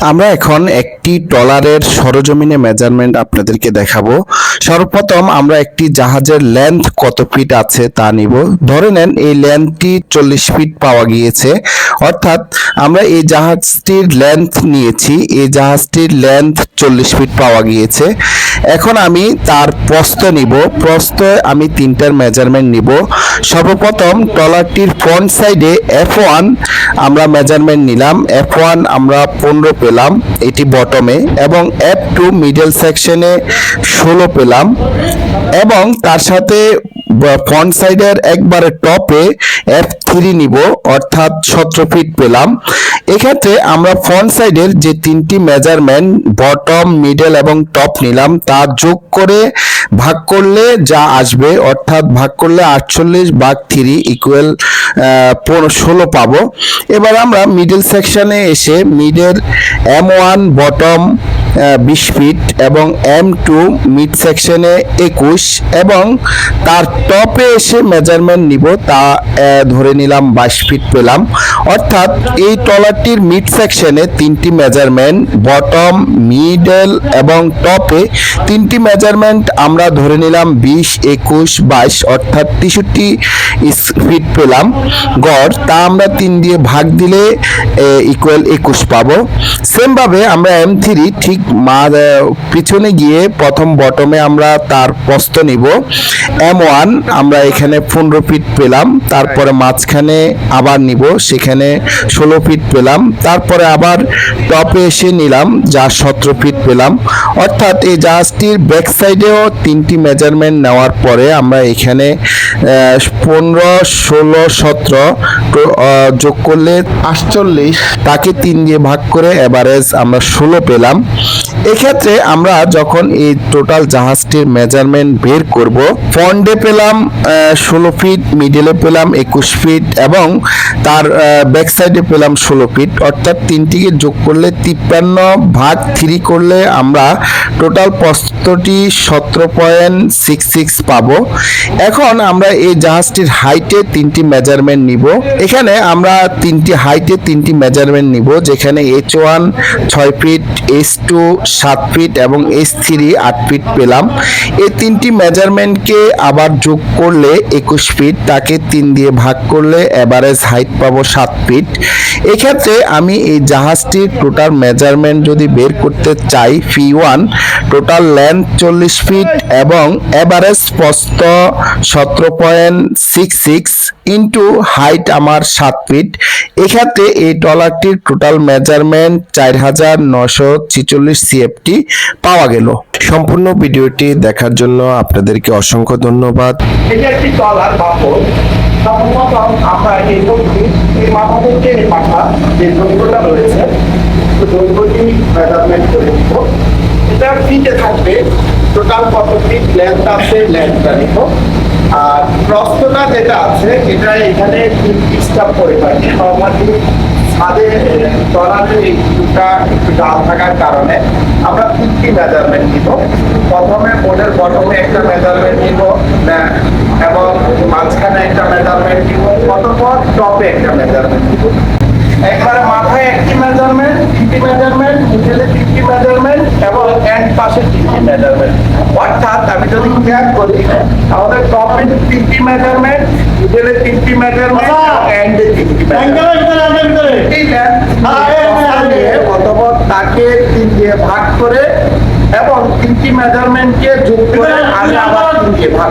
আমরা এখন একটি ট্রলারের সরজমিনে মেজারমেন্ট আপনাদেরকে দেখাবো। সর্বপ্রথম আমরা একটি জাহাজের লেন্থ কত ফিট আছে তা নিব। ধরে নেন এই লেন্থটি চল্লিশ ফিট পাওয়া গিয়েছে। অর্থাৎ আমরা এই জাহাজটির লেন্থ নিয়েছি, এই জাহাজটির লেন্থ চল্লিশ ফিট পাওয়া গিয়েছে। এখন আমি তার প্রস্থ নিব, প্রস্থ আমি তিনটার মেজারমেন্ট নিব। সর্বপ্রথম ট্রলারটির ফ্রন্ট সাইডে এফ ওয়ান আমরা মেজারমেন্ট নিলাম এফ ওয়ান আমরা পনেরো পেলাম, এটি বটমে এবং এফ টু মিডল সেকশনে ষোলো পেলাম। এবং তার সাথে ফ্রন্ট সাইডের একবারে টপে এফ থ্রি নিব, অর্থাৎ সতেরো ফিট পেলাম। এক্ষেত্রে আমরা ফ্রন্ট সাইডের যে তিনটি মেজারমেন্ট বটম মিডল এবং টপ নিলাম, তা যোগ করে ভাগ করলে যা আসবে, অর্থাৎ ভাগ করলে আটচল্লিশ ভাগ থ্রি ইকুয়াল পনেরো, ষোলো পাবো। এবার আমরা মিডল সেকশানে এসে মিডের এম ওয়ান বটম বিশ ফিট এবং এম টু মিড সেকশনে একুশ এবং তার টপে এসে মেজারমেন্ট নিব, তা ধরে নিলাম বাইশ ফিট পেলাম। অর্থাৎ এই ট্রলারটির মিড সেকশনে তিনটি মেজারমেন্ট, বটম, মিডল এবং টপে তিনটি মেজারমেন্ট, আমরা ধরে নিলাম বিশ, একুশ, বাইশ, অর্থাৎ তেষট্টি ফিট পেলাম। গড়, তা আমরা তিন দিয়ে ভাগ দিলে ইকুয়াল একুশ পাবো। সেমভাবে আমরা এম থ্রি ঠিক মা পিছনে গিয়ে প্রথম বটমে আমরা তার প্রস্থ নিব। এম ওয়ান আমরা এখানে পনেরো ফিট পেলাম তারপরে মাঝখানে আবার নিব সেখানে ষোলো ফিট পেলাম তারপরে আবার টপে এসে নিলাম যা সতেরো ফিট পেলাম। অর্থাৎ এই জাহাজটির ব্যাক সাইডেও তিনটি মেজারমেন্ট নেওয়ার পরে আমরা এখানে পনেরো ষোলো সতেরো যোগ করলে আটচল্লিশ, তাকে তিন দিয়ে ভাগ করে এভারেজ আমরা ষোলো পেলাম। এক্ষেত্রে আমরা যখন এই টোটাল জাহাজটির মেজারমেন্ট বের করব ফন্ডে পেলাম ষোলো ফিট মিডলে পেলাম একুশ ফিট এবং তার ব্যাক সাইডে পেলাম ষোলো ফিট অর্থাৎ তিনটিকে যোগ করলে তিপ্পান্ন ভাগ থ্রি করলে আমরা টোটাল প্রস্তটি সতেরো পয়েন্ট সিক্স সিক্স পাবো। এখন আমরা এই জাহাজটির হাইটে তিনটি মেজারমেন্ট নিব। এখানে আমরা তিনটি হাইটে তিনটি মেজারমেন্ট নিব, যেখানে এইচ ওয়ান ছয় ফিট এইচ টু সাত ফিট এবং এইচ থ্রি আট ফিট পেলাম। এই তিনটি মেজারমেন্টকে আবার যোগ করলে একুশ ফিট তাকে তিন দিয়ে ভাগ করলে অ্যাভারেজ হাইট পাবো সাত ফিট এক্ষেত্রে আমি এই জাহাজটির টোটাল মেজারমেন্ট যদি বের করতে চাই ফি ওয়ান টোটাল লেন্থ চল্লিশ ফিট এবং অ্যাভারেজ প্রস্থ সতেরো point six six into height আমার সাত ফিট। এক্ষেত্রে এই ট্রলারটির টোটাল মেজারমেন্ট চার হাজার নশো ছিচল্লিশ সিএফটি পাওয়া গেল। সম্পূর্ণ ভিডিওটি দেখার জন্য আপনাদেরকে অসংখ্য ধন্যবাদ। আমরা এই এই যে রয়েছে মেজারমেন্ট করে দিব এটা ফিটে থাকবে। টোটাল কত ফিট লেন্থ আছে লেন্থটা নিব আর প্রস্থটা যেটা আছে, এটা এখানে ডিস্টার্ব করে থাকে নর্মালি ছাদে ট্রলারের এই দুটা একটু ডাল থাকার কারণে আমরা তিনটি মেজারমেন্ট নিব। প্রথমে বোর্ডের বটমে একটা মেজারমেন্ট নিব এবং মাঝখানে একটা মেজারমেন্ট নিব, অতঃপর টপে একটা মেজারমেন্ট নিব। একবারে মাথায় একটি মেজারমেন্ট তিনটি মেজারমেন্ট মিডলে তিনটি মেজারমেন্ট এবং এন্ড পাশে তিনটি মেজারমেন্ট অর্থাৎ আমি যদি খেয়াল করি আমাদের টপে তিনটি মেজারমেন্ট মিডলে তিনটি মেজারমেন্ট এন্ডে তিনটি অথবা তাকে তিন দিয়ে ভাগ করে এবং তিনটি মেজারমেন্টকে যোগ করে আমি আবার তিন দিয়ে ভাগ।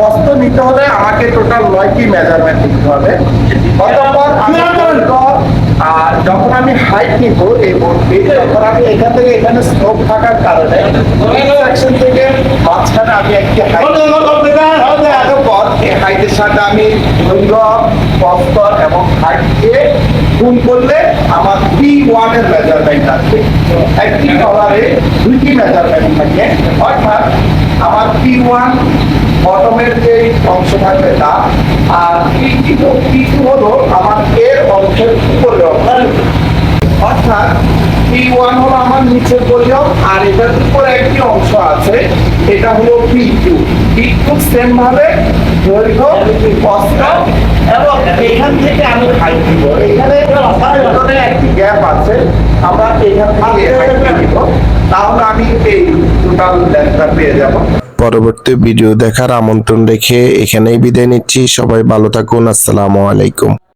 বস্ত নিতে হলে আমাকে টোটাল নয়টি মেজারমেন্ট নিতে হবে। অতঃপর আমি দৈর্ঘ্য, আর যখন আমি হাইট নিব এই বোর্ডটি তখন আমি এখান থেকে এখানে স্লোপ থাকার কারণে সেকশন থেকে মাঝখানে আমি একটি হাইট এই হাইটের সাথে আমি দৈর্ঘ্য প্রস্থ এবং হাইট দিয়ে গুণ করলে আমার পি ওয়ানের মেজারমেন্ট আসবে। একটি কলারে দুইটি মেজারমেন্ট থাকে। অর্থাৎ আমার পি ওয়ান বটমের যে অংশ থাকবে তা আর পি টু পি টু হলো আমার এর অংশের উপরে ওয়ান হলো আমার নিচের আর এটার উপরে একটি অংশ আছে, এটা হলো P two P two same ভাবে দৈর্ঘ্য এবং এখান থেকে আমি দিব। এখানে একটি গ্যাপ আছে। আমরা এখান থেকে দিব। তাহলে আমি এই টোটাল পেয়ে যাব। পরবর্তী ভিডিও দেখার আমন্ত্রণ রেখে এখানেই বিদায় নিচ্ছি। সবাই ভালো থাকুন। আসসালামু আলাইকুম।